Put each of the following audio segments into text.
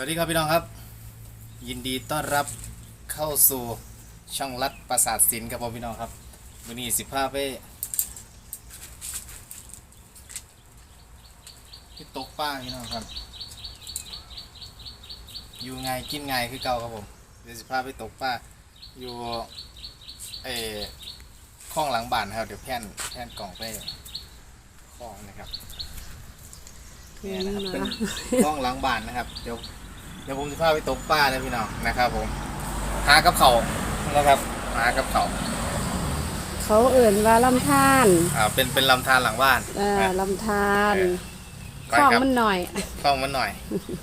วัสดีครับพี่น้องครับ ยินดีต้อนรับเข้าสู่ช่องรัดประสาทศิลป์ครับผมพี่น้องครับวันนี้สิพาไปที่ตกป้าพี่น้องครับ อยู่ไงกินไงคือเก่าครับผมเดี๋ยวสิพาไปตกป้าอยู่เออคลองหลังบ้านครับเดี๋ยวแพ่นแพ่นกล่องไปคลองนะครับเนี่ยนะครับเป็นห้องล้างบ้านนะครับ เดี๋ยวเดี๋ยวผมจะพาไปตกปลาเลยพี่น้องนะครับผมหากับเขาวนะครับหากับเขาวเขาเอื่นว่าลำธารอ่าเป็นเป็นลำธารหลังบ้านเอ่อนะลำธารเออไปคลองครับมันหน่อยคลองมันหน่อย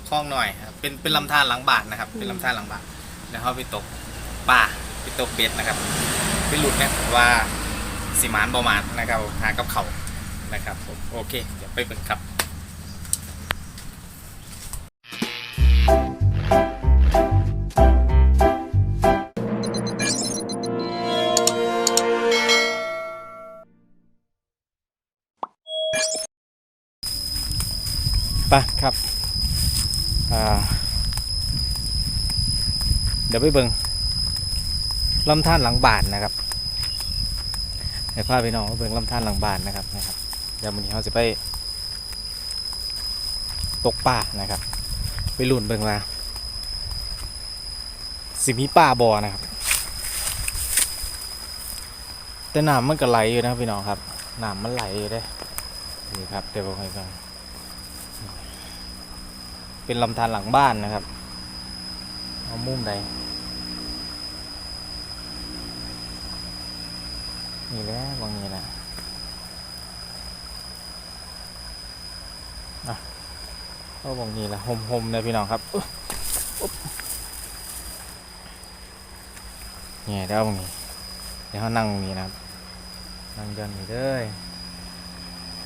คลองหน่อยครับเป็นเป็นลำธารหลังบ้านนะครับ เป็นลำธารหลังบ้านแล้วเขาไปตกปลาไปตกเบ็ดนะครับไปหลุดนะว่าสีมานประมาณนะครับหากับเขาวนะครับผมโอเค เดี๋ยวไปเบิ่งครับ ไปครับเดี๋ยวไปเบิงลำธารหลังบานนะครับเดี๋ยวพาไปน้องเบิงลำธารหลังบานนะครับนะครับเดี๋ยววันนี้เราจะไป ตกป่านะครับ ไปลุ่นเบิงว่าสิมีป่าบอนะครับ แต่น้ำมันก็ไหลอยู่นะพี่น้องครับน้ำมันไหลอยู่ด้นี่ครับเดี๋ยวผมให้ฟัง เป็นลำธารหลังบ้านนะครับ เอามุมใดนี่แหละบางนี้นะอะก็บางนี้ละหมหมๆเลยพี่น้องครับอุ๊ยอุ๊บเนี่ยเดี๋ยวบางนี้เดี๋ยวเขานั่งตรงนี้นะครับนั่งเดินนี่เลย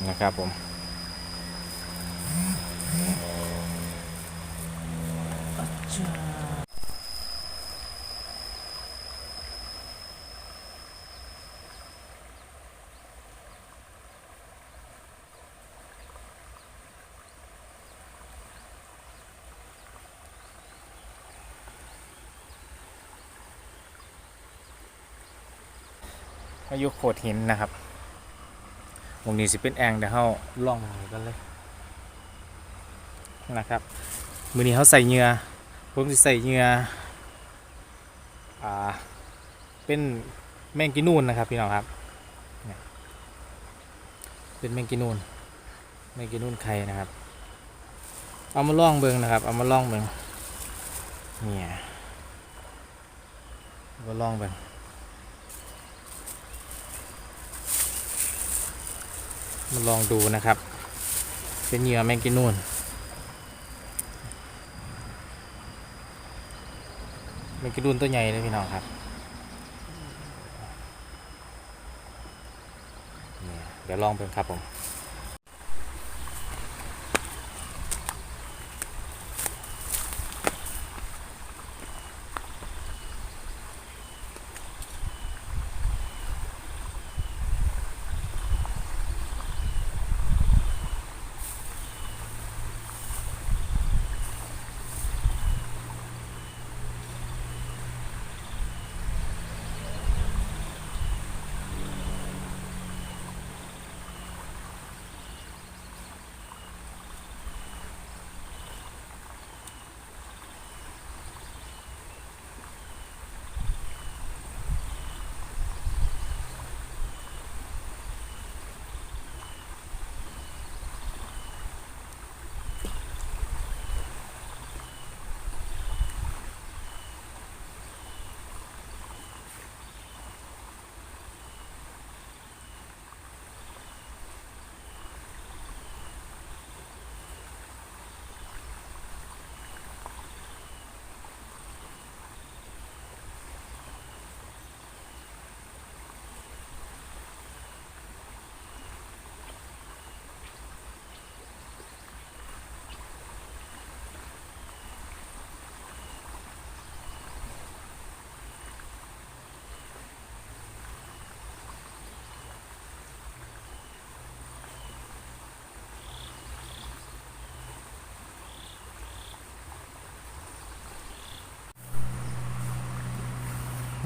นะครับผม อายุโขดหินนะครับวงนี้สิเป็นแองเดี๋ยวเขาล่องไปกันเลยนะครับ มือนี้เขาใส่เหงื่อ ผมจะใส่เหงื่ออ่าเป็นแมงกินูนนะครับพี่น้องครับเป็นแมงกินูนแมงกินูนไข่นะครับ เอามาล่องเบิงนะครับ เอามาล่องเบิงเนี่ยมาล่องเบิงมาลองดูนะครับ เป็นเหยื่อแมงกินูน มันกระดุนตัวใหญ่เลยพี่น้องครับเดี๋ยวลองเป็นครับผม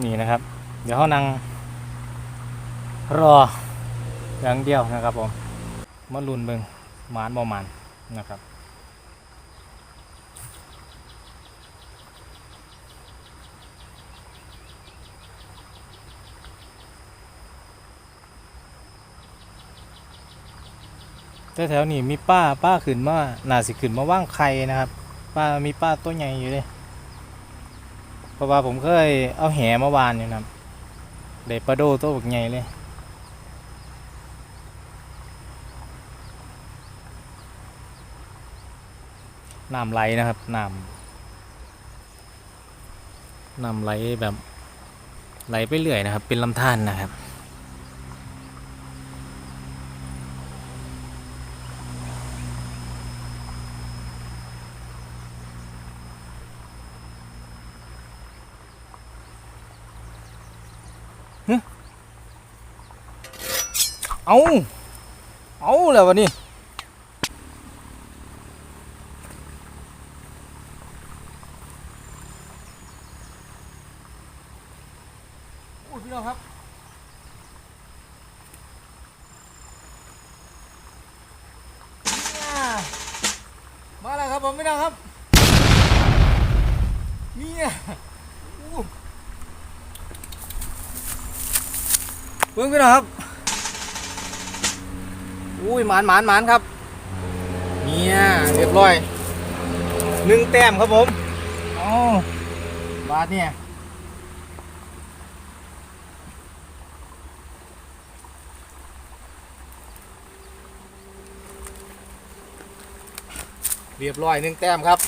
นี่นะครับ เดี๋ยวเขานั่งรออย่างเดียวนะครับผมมาลุนเบิงหมานบ่หมานนะครับแต่แถวนี้มีป้าป้าขึ้นมานาสิขึ้นมาว่างไข่นะครับ ป้ามีป้าตัวใหญ่อยู่เลย ราะว่าผมเคยเอาแหเมื่อวานอยู่นะเด็ปลาโดตัวบักใหญ่เลยน้ำไหลนะครับน้ำน้ำไหลแบบไหลไปเรื่อยนะครับ เป็นลำธารนะครับ เอาเอาแล้ววันนี้โอ้ยพี่น้องครับเนี่ยมาแล้วครับผมพี่น้องครับเนี่ยอู้เพิ่งพี่น้องครับ อุ้ยหมานหมานหมานครับ เนี่ยเรียบร้อยหนึ่งแต้มครับผมอ๋อบาทเนี่ยเรียบร้อยหนึ่งแต้มครับ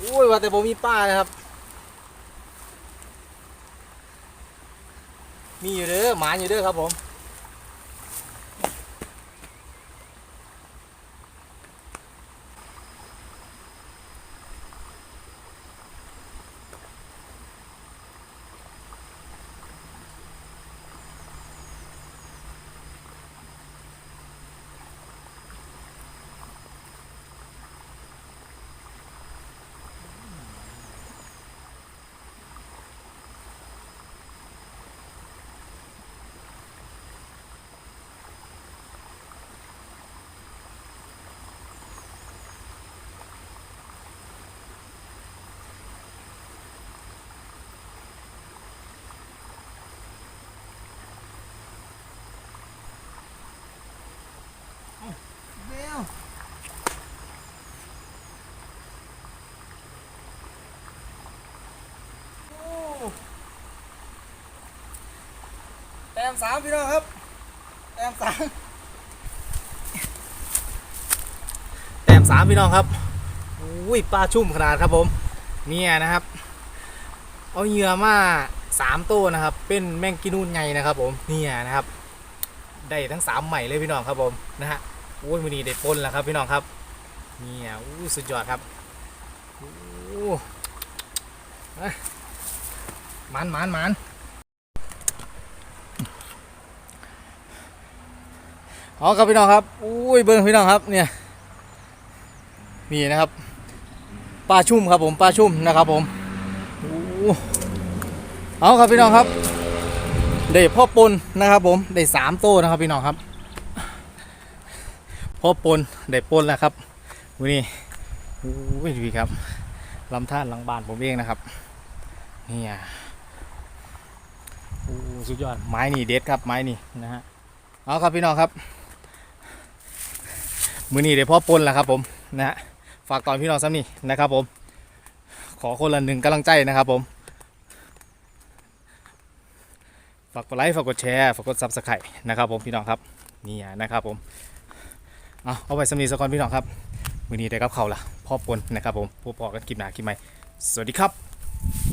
อุ้ยว่าแต่ผมมีป้านะครับ มีอยู่เด้อหมานอยู่เด้อครับผม เร็วโอ้แต้ มสามพี่น้องครับแต้มสามแต้มสามพี่น้องครับอุ้ยปลาชุ่มขนาดครับผมเนี่ยนะครับ เอาเหยื่อมาสามตัวนะครับ เป็นแมงกินูนไงนะครับ ผมเนี่ยนะครับ ได้ทั้งสามใหม่เลยพี่น้องครับผมนะฮะโอ้ยมือนีได้ปนแล้วครับพี่น้องครับเนี่ยอู้สุดยอดครับโอ้มันมันมัน เอาครับพี่น้องครับอุ้ยเบิ้งพี่น้องครับเนี่ยนี่นะครับปลาชุ่มครับผมปลาชุ่มนะครับผมโอ้เอาครับพี่น้องครับได้พ่อปนนะครับผมได้สามโต้นะครับพี่น้องครับพ่อปนได้ปนแล้วครับวันนี้โอ้ยดีครับลำธารหลังบานผมเองนะครับเนี่ยโอ้สุดยอดไม้นี่เด็ดครับไม้นี่นะฮะเอาครับพี่น้องครับ มือนี้ได้พอปนแล้วครับผมนะฮะฝากตอนพี่น้องซ้ำนี่นะครับผม ขอคนละหนึ่งกำลังใจนะครับผม ฝากกดไลค์ฝากกดแชร์ฝากกดซับสไครต์นะครับผมพี่น้องครับนี่นะครับผมเอาเอาไปสำนีสกอนพี่น้องครับมือนี้ได้กับเขาล่ะพ่อปนนะครับผมพบปอกันคลิปหน้าคลิปใหม่สวัสดีครับ